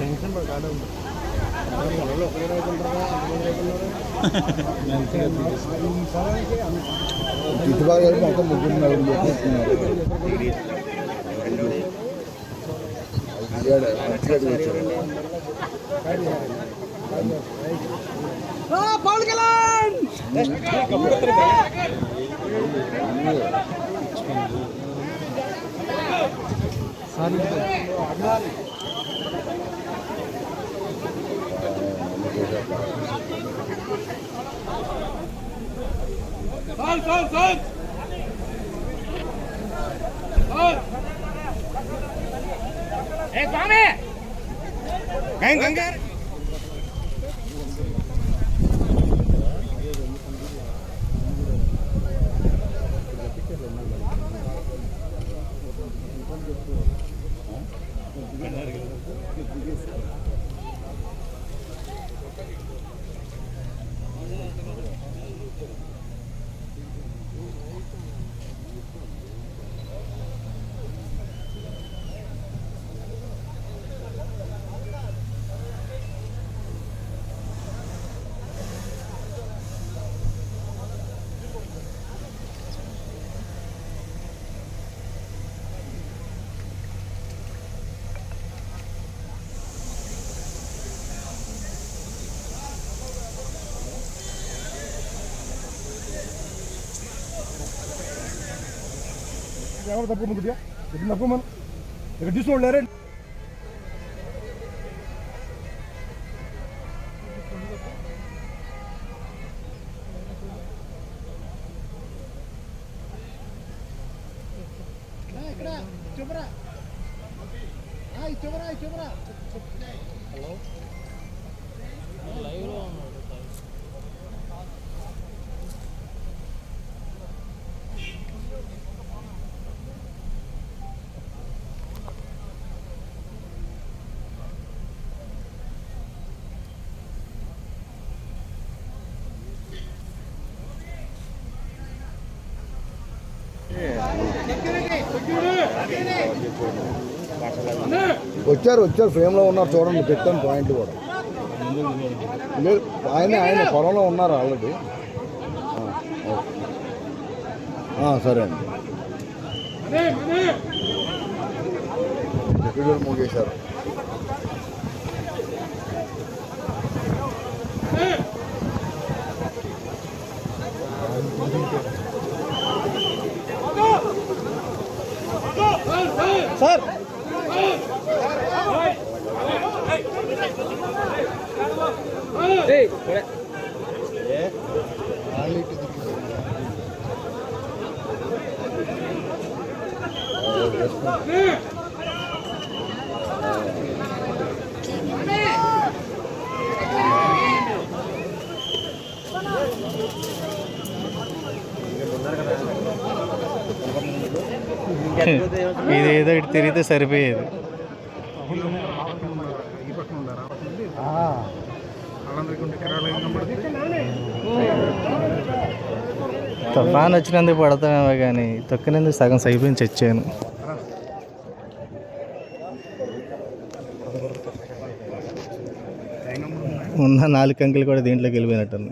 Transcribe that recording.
Tension పడకాడు ఇటు బాగా మొత్తం ముగ్గురు నలుగురు చెప్పేస్తున్నారు మంచిగా వచ్చారు ఎవరు తప్పు కొద్దిగా ఎప్పుడు తప్పు మనం ఇక్కడ తీసుకోలేరే వచ్చారు వచ్చారు ఫ్రేమ్లో ఉన్నారు చూడండి పెట్టాను పాయింట్ కూడా. లేదు ఆయన ఆయన పొలంలో ఉన్నారు ఆల్రెడీ. సరే అండి. డిప్యూటీ ముగేశారు. సార్ ఇదేదో ఇటు తిరిగితే సరిపోయేది. తుఫాన్ వచ్చినందుకు పడతామేమో కానీ తొక్కినందుకు సగం సైపోయించి వచ్చాను ఉన్న నాలుగు కంకులు కూడా దీంట్లోకి వెళ్ళిపోయినట్టుంది